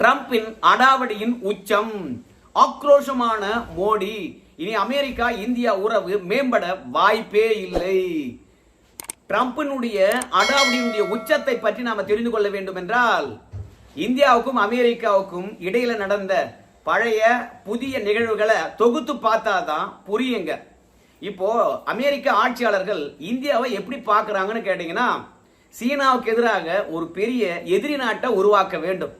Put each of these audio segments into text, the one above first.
டிரம்பின் அடாவடியின் உச்சம். ஆக்ரோஷமான மோடி இனி அமெரிக்கா இந்தியா உறவு மேம்பட வாய்ப்பே இல்லை. டிரம்பினுடைய அடாவடியினுடைய உச்சத்தை பற்றி நாம தெரிந்து கொள்ள வேண்டும் என்றால் இந்தியாவுக்கும் அமெரிக்காவுக்கும் இடையில நடந்த பழைய புதிய நிகழ்வுகளை தொகுத்து பார்த்தாதான் புரியுங்க. இப்போ அமெரிக்க ஆட்சியாளர்கள் இந்தியாவை எப்படி பார்க்குறாங்கன்னு கேட்டிங்கன்னா சீனாவுக்கு எதிராக ஒரு பெரிய எதிரி நாட்டை உருவாக்க வேண்டும்.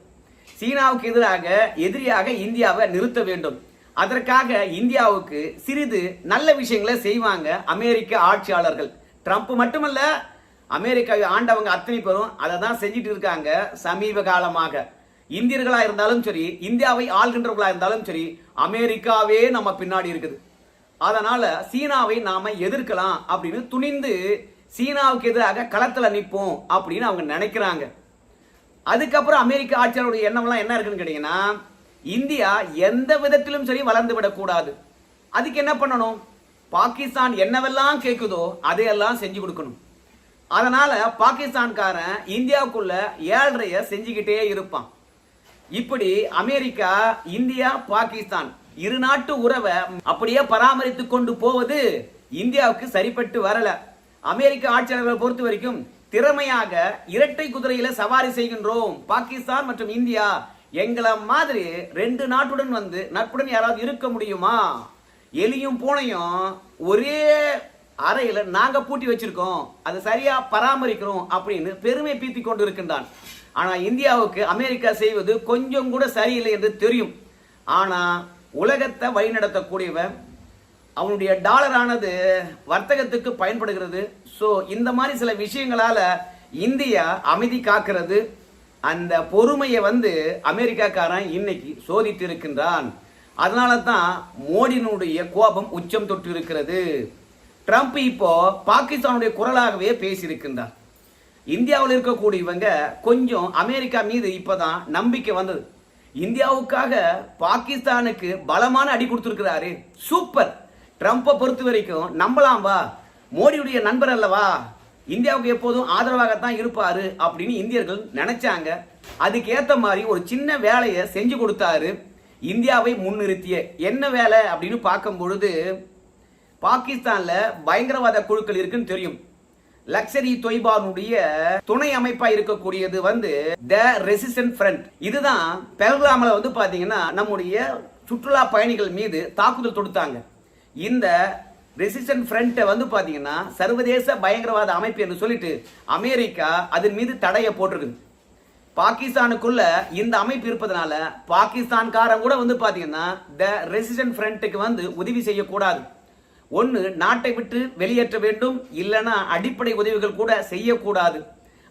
சீனாவுக்கு எதிராக எதிரியாக இந்தியாவை நிறுத்த வேண்டும். அதற்காக இந்தியாவுக்கு சிறிது நல்ல விஷயங்களை செய்வாங்க அமெரிக்க ஆட்சியாளர்கள். ட்ரம்ப் மட்டுமல்ல அமெரிக்காவை ஆண்டவங்க அத்தனை பேரும் அதை தான் செஞ்சுட்டு இருக்காங்க சமீப காலமாக. இந்தியர்களா இருந்தாலும் சரி இந்தியாவை ஆள்கின்றவர்களா இருந்தாலும் சரி அமெரிக்காவே நம்ம பின்னாடி இருக்குது. அதனால சீனாவை நாம எதிர்க்கலாம் அப்படின்னு துணிந்து சீனாவுக்கு எதிராக களத்துல நிற்போம் அப்படின்னு அவங்க நினைக்கிறாங்க. அதுக்கப்புறம் அமெரிக்க ஆட்சியாளருடைய எண்ணம்லாம் என்ன இருக்குன்னு கேட்டீங்கன்னா இந்தியா எந்த விதத்திலும் சரி வளர்ந்து விடக்கூடாது. அதுக்கு என்ன பண்ணணும்? பாகிஸ்தான் என்னவெல்லாம் கேட்குதோ அதையெல்லாம் செஞ்சு கொடுக்கணும். அதனால பாகிஸ்தான்காரன் இந்தியாவுக்குள்ள ஏழ்றைய செஞ்சுக்கிட்டே இருப்பான். இப்படி அமெரிக்கா இந்தியா பாகிஸ்தான் இரு நாட்டு உறவை அப்படியே பராமரித்து கொண்டு போவது இந்தியாவுக்கு சரிப்பட்டு வரல. அமெரிக்க ஆட்சியாளர்களை பொறுத்த வரைக்கும் திறமையாக இரட்டை குதிரையில சவாரி செய்கின்றோம். பாகிஸ்தான் மற்றும் இந்தியா எங்களை மாதிரி ரெண்டு நாட்டுடன் வந்து நட்புடன் யாராவது இருக்க முடியுமா? எலியும் பூனையும் ஒரே அறையில நாங்க பூட்டி வச்சிருக்கோம். அதை சரியா பராமரிக்கிறோம் அப்படின்னு பெருமை பீத்தி கொண்டு இருக்கின்றான் ஆனா இந்தியாவுக்கு அமெரிக்கா செய்வது கொஞ்சம் கூட சரியில்லை என்று தெரியும். ஆனா உலகத்தை வழிநடத்தக்கூடியவன் அவனுடைய டாலரானது வர்த்தகத்துக்கு பயன்படுகிறது. ஸோ இந்த மாதிரி சில விஷயங்களால் இந்தியா அமைதி காக்கிறது. அந்த பொறுமையை வந்து அமெரிக்காக்காரன் இன்னைக்கு சோதித்து இருக்கின்றான் அதனால தான் மோடியினுடைய கோபம் உச்சம் தொட்டு இருக்கிறது ட்ரம்ப் இப்போ பாகிஸ்தானுடைய குரலாகவே பேசியிருக்கின்றார். இந்தியாவில் இருக்கக்கூடியவங்க கொஞ்சம் அமெரிக்கா மீது இப்போதான் நம்பிக்கை வந்தது. இந்தியாவுக்காக பாகிஸ்தானுக்கு பலமான அடி கொடுத்துருக்கிறாரு. சூப்பர் ட்ரம்ப்பை பொறுத்த வரைக்கும் நம்பலாம் வா. மோடியுடைய நண்பர் அல்லவா இந்தியாவுக்கு எப்போதும் ஆதரவாகத்தான் இருப்பார் அப்படின்னு இந்தியர்கள் நினைச்சாங்க. அதுக்கேற்ற மாதிரி ஒரு சின்ன வேலையை செஞ்சு கொடுத்தாரு. இந்தியாவை முன்னிறுத்திய என்ன வேலை அப்படின்னு பார்க்கும் பொழுது பாகிஸ்தானில் பயங்கரவாத குழுக்கள் இருக்குன்னு தெரியும். லக்ஸரி தொய்பானுடைய துணை அமைப்பா இருக்கக்கூடியது வந்து த ரெசிஸ்டன்ட் ஃப்ரண்ட். இதுதான் பெல்கிராமில் வந்து பார்த்தீங்கன்னா நம்முடைய சுற்றுலா பயணிகள் மீது தாக்குதல் தொடுத்தாங்க. இந்த ரெசிஸ்டன்ட் ஃப்ரண்ட்டை வந்து பார்த்தீங்கன்னா சர்வதேச பயங்கரவாத அமைப்பு என்று சொல்லிட்டு அமெரிக்கா அதன் மீது தடையை போட்டிருக்குது. பாகிஸ்தானுக்குள்ள இந்த அமைப்பு இருப்பதனால பாகிஸ்தான்காரன் கூட வந்து பார்த்தீங்கன்னா த ரெசிஸ்டன்ட் ஃப்ரண்ட்டுக்கு வந்து உதவி செய்யக்கூடாது. ஒன்று நாட்டை விட்டு வெளியேற்ற வேண்டும் இல்லைன்னா அடிப்படை உதவிகள் கூட செய்யக்கூடாது.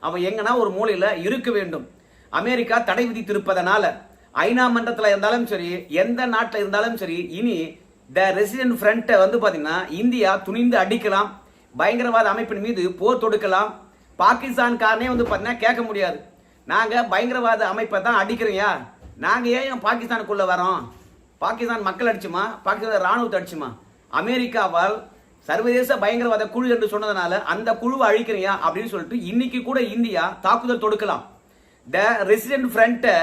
அவன் எங்கன்னா ஒரு மூலையில் இருக்க வேண்டும். அமெரிக்கா தடை விதித்திருப்பதனால ஐநா மன்றத்தில் இருந்தாலும் சரி எந்த நாட்டில் இருந்தாலும் சரி இனி த ரெசிடென்ட் ஃப்ரண்ட்டை வந்து பார்த்தீங்கன்னா இந்தியா துணிந்து அடிக்கலாம். பயங்கரவாத அமைப்பின் மீது போர் தொடுக்கலாம். பாகிஸ்தான்காரனே வந்து பார்த்தீங்கன்னா கேட்க முடியாது. நாங்கள் பயங்கரவாத அமைப்பை தான் அடிக்கிறோம்யா நாங்கள் ஏன் பாகிஸ்தானுக்குள்ளே வரோம் பாகிஸ்தான் மக்கள் அடிச்சுமா? பாகிஸ்தான் ராணுவத்தை அடிச்சுமா? அமெரிக்காவால் சர்வதேச பயங்கரவாத குழு என்று சொன்னதுனால அந்த குழுவை அழிக்கிறியா அப்படின்னு சொல்லிட்டு இன்னைக்கு கூட இந்தியா தாக்குதல் தொடுக்கலாம். த ரெசிடென்ட் ஃப்ரண்ட்டை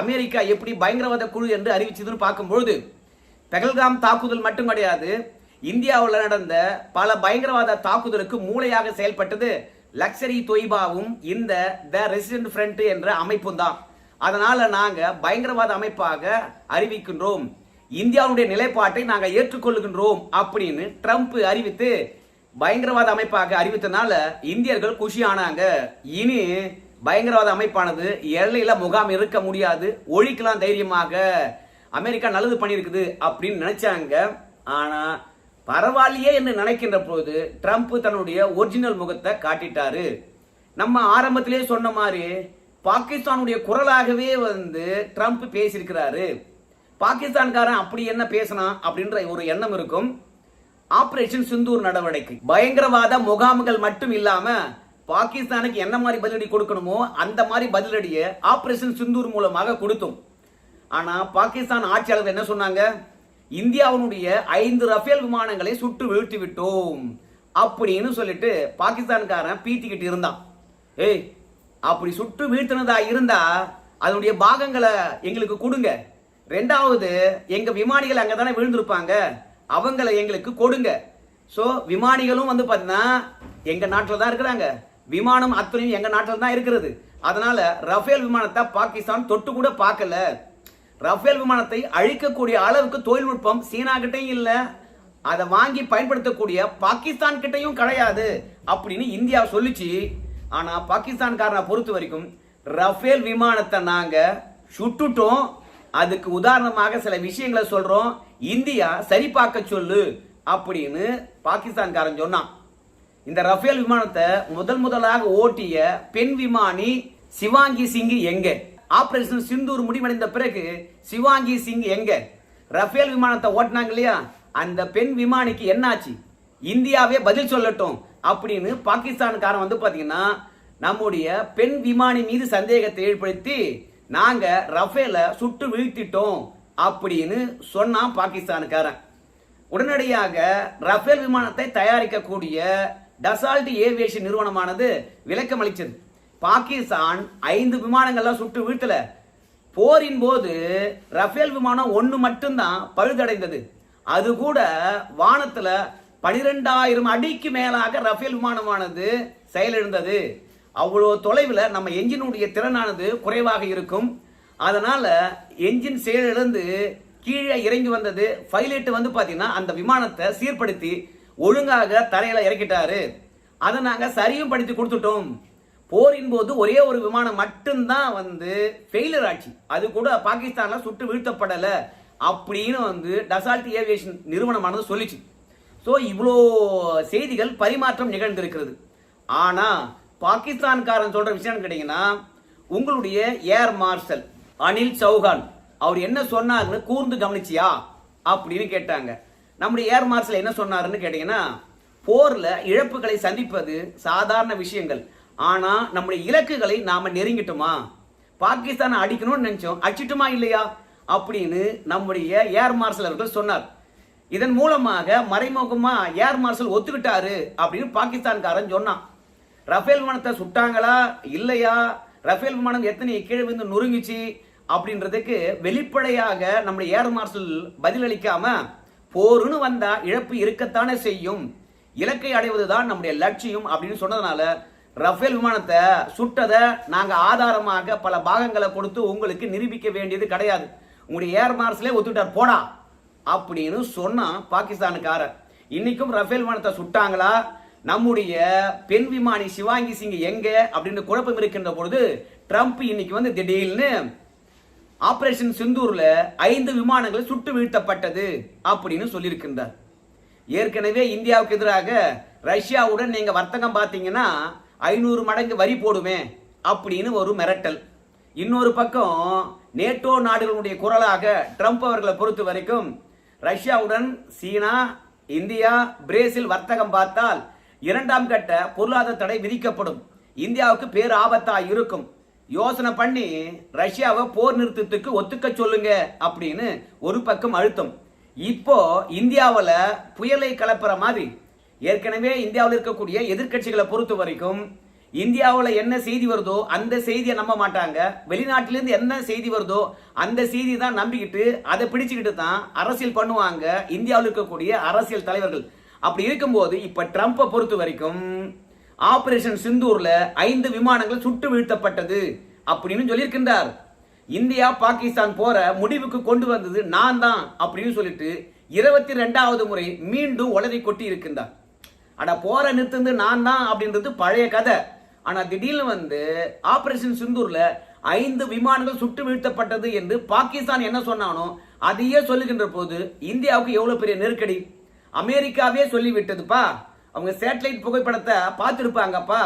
அமெரிக்கா எப்படி பயங்கரவாத குழு என்று அறிவிச்சதுன்னு பார்க்கும்பொழுது பெகல்காம் தாக்குதல் மட்டும் கிடையாது இந்தியாவில் நடந்த பல பயங்கரவாத தாக்குதலுக்கு மூளையாக செயல்பட்டது லக்ஸரி தொய்பாவும் இந்த த ரெசிடென்ட் ஃப்ரண்ட் என்ற அமைப்பும் தான். அதனால் நாங்கள் பயங்கரவாத அமைப்பாக அறிவிக்கின்றோம். இந்தியாவுடைய நிலைப்பாட்டை நாங்கள் ஏற்றுக்கொள்கின்றோம் அப்படின்னு ட்ரம்ப் அறிவித்து பயங்கரவாத அமைப்பாக அறிவித்தனால இந்தியர்கள் குஷி ஆனாங்க. இனி பயங்கரவாத அமைப்பானது எல்லையில் முகாம் இருக்க முடியாது. ஒழிக்கலாம் தைரியமாக. அமெரிக்கா நல்லது பண்ணியிருக்குது அப்படின்னு நினைச்சாங்க. ஆனால் பரவாயில்லையே என்று நினைக்கின்ற போது ட்ரம்ப் தன்னுடைய ஒரிஜினல் முகத்தை காட்டிட்டாரு. நம்ம ஆரம்பத்திலே சொன்ன மாதிரி பாகிஸ்தானுடைய குரலாகவே வந்து ட்ரம்ப் பேசியிருக்கிறாரு. பாகிஸ்தான்காரன் அப்படி என்ன பேசலாம் அப்படின்ற ஒரு எண்ணம் இருக்கும். ஆபரேஷன் சிந்தூர் நடவடிக்கை. பயங்கரவாத முகாம்கள் மட்டும் இல்லாம பாகிஸ்தானுக்கு என்ன மாதிரி பதிலடி கொடுக்கணுமோ அந்த மாதிரி பதிலடியை ஆபரேஷன் சிந்தூர் மூலமாக கொடுத்தோம். ஆனால் பாகிஸ்தான் ஆட்சியாளர்கள் என்ன சொன்னாங்க? இந்தியாவினுடைய ஐந்து ரஃபேல் விமானங்களை சுட்டு வீழ்த்தி விட்டோம். அப்படின்னு சொல்லிட்டு பாகிஸ்தான்காரன் பீத்திக்கிட்டு இருந்தான். ஏய் அப்படி சுட்டு வீழ்த்தினதா இருந்தா அதனுடைய பாகங்களை எங்களுக்கு கொடுங்க. ரெண்டாவது எங்க விமானிகள் அங்கே தானே விழுந்திருப்பாங்க. அவங்களை எங்களுக்கு கொடுங்க. ஸோ விமானிகளும் வந்து பார்த்தீங்கன்னா எங்க நாட்டில் தான் இருக்கிறாங்க. விமானம் அத்தனையும் எங்க நாட்டில் தான் இருக்கிறது. அதனால ரஃபேல் விமானத்தை பாகிஸ்தான் தொட்டு கூட பார்க்கல. ரஃபேல் விமானத்தை அழிக்கக்கூடிய அளவுக்கு தொழில்நுட்பம் சீனா கிட்டையும் இல்லை. அதை வாங்கி பயன்படுத்தக்கூடிய பாகிஸ்தான் கிட்டையும் கிடையாது அப்படின்னு இந்தியா சொல்லிச்சு. ஆனா பாகிஸ்தான்காரனை பொறுத்த வரைக்கும் ரஃபேல் விமானத்தை நாங்க சுட்டுட்டோம். அதுக்கு உதாரணமாக சில விஷயங்களை சொல்றோம். இந்தியா சரி பார்க்க சொல்லு அப்படின்னு பாகிஸ்தான்காரன் சொன்னான். இந்த ரஃபேல் விமானத்தை முதல் முதலாக ஓட்டிய பெண் விமானி சிவாங்கி சிங் எங்கே? ஆபரேஷன் சிந்தூர் முடிவடைந்த பிறகு சிவாங்கி சிங் எங்க? ரஃபேல் விமானத்தை ஓட்டினாங்க இல்லையா? அந்த பெண் விமானிக்கு என்னாச்சு? இந்தியாவே பதில் சொல்லட்டும் அப்படின்னு பாகிஸ்தான்காரன் வந்து பார்த்தீங்கன்னா நம்முடைய பெண் விமானி மீது சந்தேகத்தை ஏற்படுத்தி நாங்கள் ரஃபேலை சுட்டு வீழ்த்திட்டோம் அப்படின்னு சொன்னான் பாகிஸ்தானுக்காரன் உடனடியாக ரஃபேல் விமானத்தை தயாரிக்கக்கூடிய டசால்ட் ஏவியேஷன் நிறுவனமானது விளக்கம் அளித்தது பாகிஸ்தான் ஐந்து விமானங்கள்லாம் சுட்டு வீழ்த்தல. போரின் போது ரஃபேல் விமானம் ஒன்று மட்டும்தான் பழுதடைந்தது. அது கூட வானத்தில் பனிரெண்டாயிரம் அடிக்கு மேலாக ரஃபேல் விமானமானது செயலிழந்தது. அவ்வளோ தொலைவில் நம்ம என்ஜினுடைய திறனானது குறைவாக இருக்கும். அதனால் என்ஜின் செயலிழந்து கீழே இறங்கி வந்தது. பைலட் வந்து பார்த்தீங்கன்னா அந்த விமானத்தை சீர்படுத்தி ஒழுங்காக தரையில் இறக்கிட்டாரு. அதை நாங்கள் சரியும் படுத்தி கொடுத்துட்டோம். போரின் போது ஒரே ஒரு விமானம் மட்டும்தான் வந்து ஃபெயிலர் ஆச்சு. அது கூட பாகிஸ்தானில் சுட்டு வீழ்த்தப்படலை அப்படின்னு வந்து டசால்ட் ஏவியேஷன் நிறுவனமானது சொல்லிச்சு. ஸோ இவ்வளோ செய்திகள் பரிமாற்றம் நிகழ்ந்திருக்கிறது. ஆனால் பாகிஸ்தான்காரன் சொல்கிற விஷயம் கேட்டிங்கன்னா உங்களுடைய ஏர் மார்ஷல் அனில் சௌஹான் அவர் என்ன சொன்னாருன்னு கூர்ந்து கவனிச்சியா? அப்படின்னு கேட்டாங்க. நம்முடைய ஏர் மார்ஷல் என்ன சொன்னாருன்னு கேட்டிங்கன்னா போரில் இழப்புகளை சந்திப்பது சாதாரண விஷயங்கள். ஆனால் நம்முடைய இலக்குகளை நாம் நெருங்கிட்டோமா? பாகிஸ்தானை அடிக்கணும்னு நினச்சோம். அடிச்சிட்டுமா இல்லையா? அப்படின்னு நம்முடைய ஏர் மார்ஷல் அவர்கள் சொன்னார். இதன் மூலமாக மறைமுகமாக ஏர் மார்ஷல் ஒத்துக்கிட்டாரு அப்படின்னு பாகிஸ்தான்காரன் சொன்னான். ரஃபேல் விமானத்தை சுட்டாங்களா? இல்லையா? ரஃபேல் விமானம் எத்தனை கீழே விழுந்து நொறுங்குச்சு? அப்படின்றதுக்கு வெளிப்படையாக நம்முடைய ஏர் மார்ஷல் பதிலளிக்காம போருன்னு வந்தா இழப்பு இருக்கத்தானே செய்யும். இலக்கை அடைவதுதான் நம்முடைய லட்சியம் அப்படின்னு சொன்னதுனால ரஃபேல் விமானத்தை சுட்டதை நாங்கள் ஆதாரமாக பல பாகங்களை கொடுத்து உங்களுக்கு நிரூபிக்க வேண்டியது கிடையாது. உங்களுடைய ஏர் மார்ஷலே ஒத்துட்டார் போடா அப்படின்னு சொன்னான் பாகிஸ்தானுக்காரர். இன்னைக்கும் ரஃபேல் விமானத்தை சுட்டாங்களா? நம்முடைய பெண் விமானி சிவாங்கி சிங் எங்க? அப்படின்னு குழப்பம் இருக்கின்ற பொழுது ட்ரம்ப் இன்னைக்கு வந்து திடீர்னு ஆபரேஷன் சிந்தூர்ல ஐந்து விமானங்கள் சுட்டு வீழ்த்தப்பட்டது அப்படின்னு சொல்லியிருக்கின்றார். ஏற்கனவே இந்தியாவுக்கு எதிராக ரஷ்யாவுடன் நீங்க வர்த்தகம் பார்த்தீங்கன்னா ஐநூறு மடங்கு வரி போடுமே அப்படின்னு ஒரு மிரட்டல். இன்னொரு பக்கம் நேட்டோ நாடுகளுடைய குரலாக ட்ரம்ப் அவர்களை பொறுத்த வரைக்கும் ரஷ்யாவுடன் சீனா இந்தியா பிரேசில் வர்த்தகம் பார்த்தால் இரண்டாம் கட்ட பொருளாதார தடை விதிக்கப்படும். இந்தியாவுக்கு பேர் ஆபத்தா இருக்கும். யோசனை பண்ணி ரஷ்யாவை போர் நிறுத்தத்துக்கு ஒத்துக்க சொல்லுங்க அப்படின்னு ஒரு பக்கம் அழுத்தம். இப்போ இந்தியாவில் புயலை கலப்புற மாதிரி ஏற்கனவே இந்தியாவில் இருக்கக்கூடிய எதிர்க்கட்சிகளை பொறுத்த வரைக்கும் இந்தியாவில் என்ன செய்தி வருதோ அந்த செய்தியை நம்ப மாட்டாங்க. வெளிநாட்டிலேருந்து என்ன செய்தி வருதோ அந்த செய்தி தான் நம்பிக்கிட்டு அதை பிடிச்சிக்கிட்டு தான் அரசியல் பண்ணுவாங்க இந்தியாவில் இருக்கக்கூடிய அரசியல் தலைவர்கள். அப்படி இருக்கும்போது இப்போ ட்ரம்ப்பை பொறுத்த வரைக்கும் ஆபரேஷன் சிந்தூரில் ஐந்து விமானங்கள் சுட்டு வீழ்த்தப்பட்டது அப்படின்னு சொல்லியிருக்கின்றார். இந்தியா பாகிஸ்தான் போற முடிவுக்கு கொண்டு வந்தது நான் தான் அப்படின்னு சொல்லிட்டு இருபத்தி ரெண்டாவது முறை மீண்டும் உளறி கொட்டி இருக்கின்றார் அட போற நிறுத்தந்து நான் தான் அப்படின்றது பழைய கதை. ஆனா திடீர்னு வந்து ஆபரேஷன் சிந்தூர்ல ஐந்து விமானங்கள் சுட்டு வீழ்த்தப்பட்டது என்று பாகிஸ்தான் என்ன சொன்னானோ அதையே சொல்லுகின்ற போது இந்தியாவுக்கு எவ்வளவு பெரிய நெருக்கடி? அமெரிக்காவே சொல்லிவிட்டதுப்பா. அவங்க சேட்டலைட் புகைப்படத்தை பார்த்துருப்பாங்கப்பா.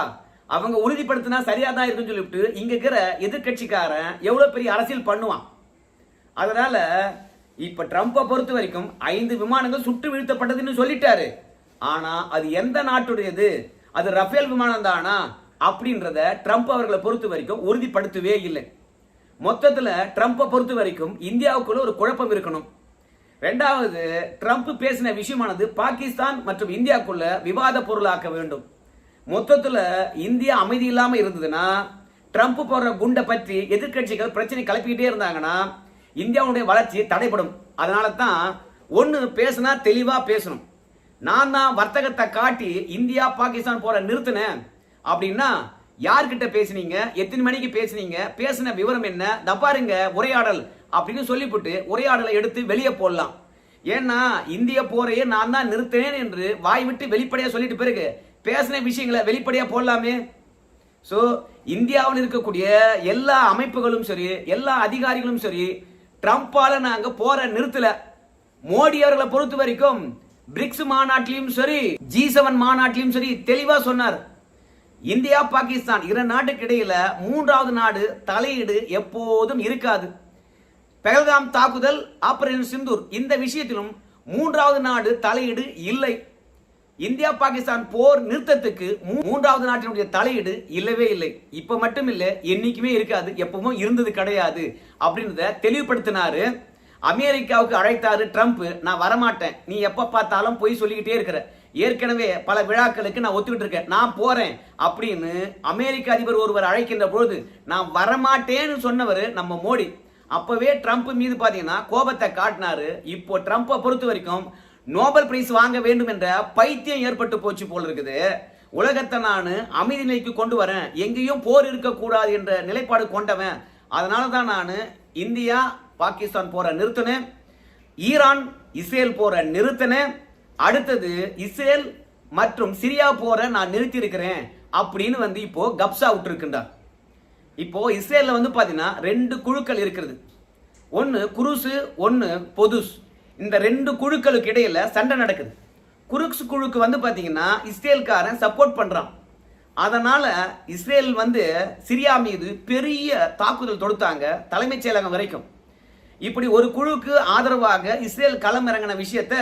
அவங்க உறுதிப்படுத்தினா சரியா தான் இருக்குன்னு சொல்லிவிட்டு இங்க இருக்கிற எதிர்கட்சிக்காரன் எவ்வளவு பெரிய அரசியல் பண்ணுவான். அதனால இப்ப ட்ரம்ப்பை பொறுத்த வரைக்கும் ஐந்து விமானங்கள் சுட்டு வீழ்த்தப்பட்டதுன்னு சொல்லிட்டாரு. ஆனா அது எந்த நாட்டுடையது? அது ரஃபேல் விமானம் தானா அப்படின்றத ட்ரம்ப் அவர்களை பொறுத்த வரைக்கும் உறுதிப்படுத்தவே இல்லை. மொத்தத்தில் ட்ரம்ப்பை பொறுத்த வரைக்கும் இந்தியாவுக்குள்ள ஒரு குழப்பம் இருக்கணும். ரெண்டாவது ட்ரம்ப் பேசின விஷயமானது பாகிஸ்தான் மற்றும் இந்தியாவுக்குள்ள விவாத பொருளாக்க வேண்டும். மொத்தத்தில் இந்தியா அமைதி இல்லாமல் இருந்ததுன்னா ட்ரம்ப் போடுற குண்டை பற்றி எதிர்க்கட்சிகள் பிரச்சனை கிளப்பிக்கிட்டே இருந்தாங்கன்னா இந்தியாவுடைய வளர்ச்சி தடைப்படும் அதனால தான் ஒன்று பேசுனா தெளிவாக பேசணும். நான் தான் வர்த்தகத்தை காட்டி இந்தியா பாகிஸ்தான் போற நிறுத்தினேன். அப்படின்னா யார்கிட்ட பேசுனீங்க? எத்தனை மணிக்கு பேசுனீங்க? பேசின விவரம் என்ன? தப்பாருங்க உரையாடல் அப்படின்னு சொல்லிவிட்டு உரையாடலை எடுத்து வெளியே போடலாம். ஏன்னா இந்திய போரையே நான் தான் நிறுத்தினேன் என்று வாய் விட்டு வெளிப்படையா சொல்லிட்டு பிறகு பேசின விஷயங்களை வெளிப்படையா போடலாமே. ஸோ இந்தியாவில் இருக்கக்கூடிய எல்லா அமைப்புகளும் சரி எல்லா அதிகாரிகளும் சரி ட்ரம்ப்பால நாங்கள் போற நிறுத்தல. மோடி அவர்களை பொறுத்த வரைக்கும் பிரிக்ஸ் மாநாட்டிலையும் சரி ஜி செவன் மாநாட்டிலையும் சரி தெளிவா சொன்னார். இந்தியா பாகிஸ்தான் இரு நாட்டுக்கு இடையில மூன்றாவது நாடு தலையீடு எப்போதும் இருக்காது. பெகல்காம் தாக்குதல் ஆபரேஷன் சிந்தூர் இந்த விஷயத்திலும் மூன்றாவது நாடு தலையீடு இல்லை. இந்தியா பாகிஸ்தான் போர் நிறுத்தத்துக்கு மூன்றாவது நாட்டினுடைய தலையீடு இல்லவே இல்லை. இப்ப மட்டும் இல்லை என்னைக்குமே இருக்காது எப்பவும் இருந்தது கிடையாது அப்படின்றத தெளிவுபடுத்தினாரு அமெரிக்காவுக்கு அழைத்தாரு ட்ரம்ப். நான் வரமாட்டேன். நீ எப்போ பார்த்தாலும் போய் சொல்லிக்கிட்டே இருக்கிற. ஏற்கனவே பல விழாக்களுக்கு நான் ஒத்துக்கிட்டு இருக்கேன். நான் போறேன் அப்படின்னு அமெரிக்க அதிபர் ஒருவர் அழைக்கின்ற பொழுது நான் வரமாட்டேன்னு சொன்னவர் நம்ம மோடி. அப்பவே ட்ரம்ப் மீது பார்த்தீங்கன்னா கோபத்தை காட்டினாரு. இப்போ ட்ரம்ப்பை பொறுத்த வரைக்கும் நோபல் பிரைஸ் வாங்க வேண்டும் என்ற பைத்தியம் ஏற்பட்டு போச்சு போல இருக்குது. உலகத்தை நான் அமைதி நிலைக்கு கொண்டு வரேன். எங்கேயும் போர் இருக்கக்கூடாது என்ற நிலைப்பாடு கொண்டவன். அதனால தான் நான் இந்தியா பாகிஸ்தான் போற நிறுத்தின ஈரான் இஸ்ரேல் போற நிறுத்தின அடுத்தது இஸ்ரேல் மற்றும் சிரியா போற நான் நிறுத்தி இருக்கிறேன் அப்படின்னு வந்து இப்போ கப்சா விட்டுருக்கின்றார் இப்போ இஸ்ரேலில் வந்து பாத்தீங்கன்னா ரெண்டு குழுக்கள் இருக்கிறது. ஒன்னு குருசு ஒன்னு பொதுஸ். இந்த ரெண்டு குழுக்களுக்கு இடையில சண்டை நடக்குது. குருக்ஸ் குழுக்கு வந்து பாத்தீங்கன்னா இஸ்ரேல்காரன் சப்போர்ட் பண்றான். அதனால இஸ்ரேல் வந்து சிரியா மீது பெரிய தாக்குதல் தொடுத்தாங்க தலைமைச் செயலகம் வரைக்கும். இப்படி ஒரு குழுக்கு ஆதரவாக இஸ்ரேல் களம் இறங்கின விஷயத்த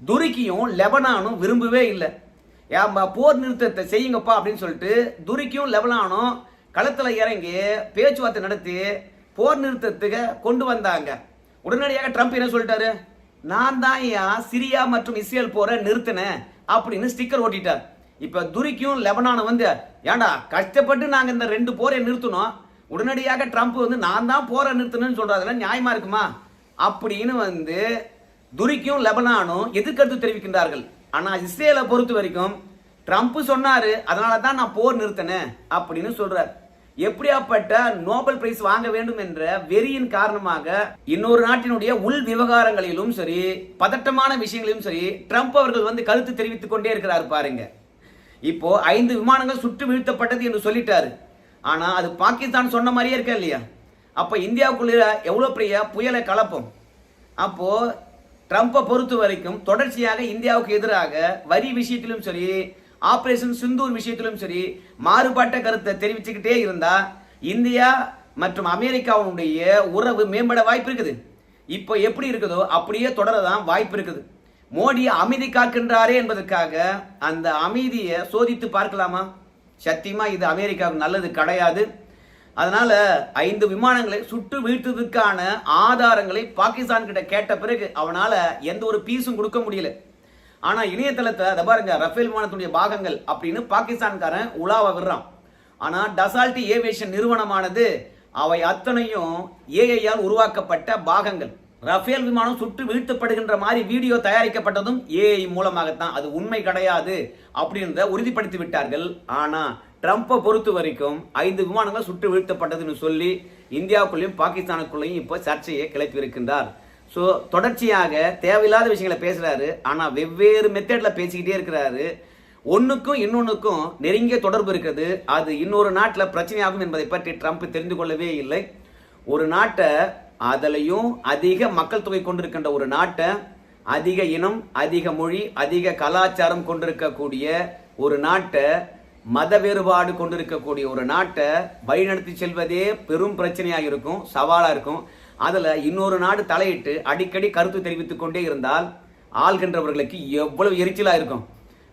துருக்கியும் லெபனானும் விரும்பவே இல்லை. ஏம்பா போர் நிறுத்தத்தை செய்யுங்கப்பா அப்படின்னு சொல்லிட்டு துருக்கியும் லெபனானும் களத்தில் இறங்கி பேச்சுவார்த்தை நடத்தி போர் நிறுத்தத்துக்கு கொண்டு வந்தாங்க. உடனடியாக ட்ரம்ப் என்ன சொல்லிட்டாரு? நான் தான் ஏன் சிரியா மற்றும் இஸ்ரேல் போரை நிறுத்தினேன் அப்படின்னு ஸ்டிக்கர் ஓட்டிட்டார் இப்போ துருக்கியும் லெபனானும் வந்து ஏன்டா கஷ்டப்பட்டு நாங்கள் இந்த ரெண்டு போரை நிறுத்தினோம். உடனடியாக ட்ரம்ப் வந்து நான் தான் போரை நிறுத்தணும்னு சொல்றதுல நியாயமா இருக்குமா? அப்படின்னு வந்து துருக்கியும் லெபனானும் எதிர்கருத்து தெரிவிக்கின்றார்கள். ஆனா இஸ்ரேலை பொறுத்த வரைக்கும் ட்ரம்ப் சொன்னாரு அதனால தான் நான் போர் நிறுத்தினேன் அப்படின்னு சொல்றார். எப்படியாப்பட்ட நோபல் பிரைஸ் வாங்க வேண்டும் என்ற வெறியின் காரணமாக இன்னொரு நாட்டினுடைய உள் விவகாரங்களிலும் சரி பதட்டமான விஷயங்களிலும் சரி ட்ரம்ப் அவர்கள் வந்து கருத்து தெரிவித்துக் கொண்டே இருக்கிறார் பாருங்க. இப்போ ஐந்து விமானங்கள் சுட்டு வீழ்த்தப்பட்டது என்று சொல்லிட்டாரு. ஆனால் அது பாகிஸ்தான் சொன்ன மாதிரியே இருக்கா இல்லையா? அப்போ இந்தியாவுக்குள்ள எவ்வளோ பெரிய புயலை கலப்போம்? அப்போது ட்ரம்ப்பை பொறுத்த வரைக்கும் தொடர்ச்சியாக இந்தியாவுக்கு எதிராக வரி விஷயத்திலும் சரி ஆப்ரேஷன் சிந்தூர் விஷயத்திலும் சரி மாறுபட்ட கருத்தை தெரிவிச்சுக்கிட்டே இருந்தால் இந்தியா மற்றும் அமெரிக்காவுடைய உறவு மேம்பட வாய்ப்பு இருக்குது. இப்போ எப்படி இருக்குதோ அப்படியே தொடரதான் வாய்ப்பு இருக்குது. மோடி அமைதி காக்கின்றாரே என்பதற்காக அந்த அமைதியை சோதித்து பார்க்கலாமா? சத்தியமாக இது அமெரிக்காவுக்கு நல்லது கிடையாது. அதனால் ஐந்து விமானங்களை சுட்டு வீழ்த்ததுக்கான ஆதாரங்களை பாகிஸ்தான் கிட்ட கேட்ட பிறகு அவனால் எந்த ஒரு பீஸும் கொடுக்க முடியல. ஆனால் இணையதளத்தை அதை பாருங்க ரஃபேல் விமானத்துடைய பாகங்கள் அப்படின்னு பாகிஸ்தான்காரன் உலாவ விடுறான். ஆனால் டசால்டி ஏவியேஷன் நிறுவனமானது அவை அத்தனையும் ஏஐயால் உருவாக்கப்பட்ட பாகங்கள். ரஃபேல் விமானம் சுட்டு வீழ்த்தப்படுகின்ற மாதிரி வீடியோ தயாரிக்கப்பட்டதும் ஏஐ மூலமாகத்தான். அது உண்மை கிடையாது அப்படின்றத உறுதிப்படுத்தி விட்டார்கள். ஆனால் ட்ரம்ப்பை பொறுத்த வரைக்கும் ஐந்து விமானங்கள் சுட்டு வீழ்த்தப்பட்டதுன்னு சொல்லி இந்தியாவுக்குள்ளேயும் பாகிஸ்தானுக்குள்ளேயும் இப்போ சர்ச்சையை கிளப்பி இருக்கின்றார். ஸோ தொடர்ச்சியாக தேவையில்லாத விஷயங்களை பேசுகிறாரு ஆனால் வெவ்வேறு மெத்தடில் பேசிக்கிட்டே இருக்கிறாரு. ஒன்றுக்கும் இன்னொன்றுக்கும் நெருங்கிய தொடர்பு இருக்கிறது அது இன்னொரு நாட்டில் பிரச்சனையாகும் என்பதை பற்றி ட்ரம்ப் தெரிந்து கொள்ளவே இல்லை. ஒரு நாட்டை அதுலேயும் அதிக மக்கள் தொகை கொண்டிருக்கின்ற ஒரு நாட்டை அதிக இனம் அதிக மொழி அதிக கலாச்சாரம் கொண்டிருக்கக்கூடிய ஒரு நாட்டை மத வேறுபாடு கொண்டிருக்கக்கூடிய ஒரு நாட்டை வழிநடத்தி செல்வதே பெரும் பிரச்சனையாக இருக்கும் சவாலாக இருக்கும். அதில் இன்னொரு நாடு தலையிட்டு அடிக்கடி கருத்து தெரிவித்து கொண்டே இருந்தால் ஆள்கின்றவர்களுக்கு எவ்வளவு எரிச்சலாக இருக்கும்.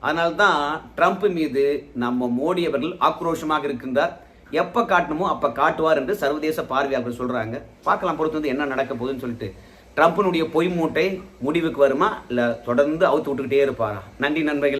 அதனால்தான் ட்ரம்ப் மீது நம்ம மோடி அவர்கள் ஆக்ரோஷமாக இருக்கின்றார். எப்ப காட்டணுமோ அப்ப காட்டுவார் என்று சர்வதேச பார்வையாளர்கள் சொல்றாங்க. பார்க்கலாம் பொறுத்து வந்து என்ன நடக்க போகுதுன்னு சொல்லிட்டு. ட்ரம்ப்பினுடைய பொய் மூட்டை முடிவுக்கு வருமா? இல்ல தொடர்ந்து அவுத்து விட்டுக்கிட்டே இருப்பாரா? நன்றி நண்பர்கள்.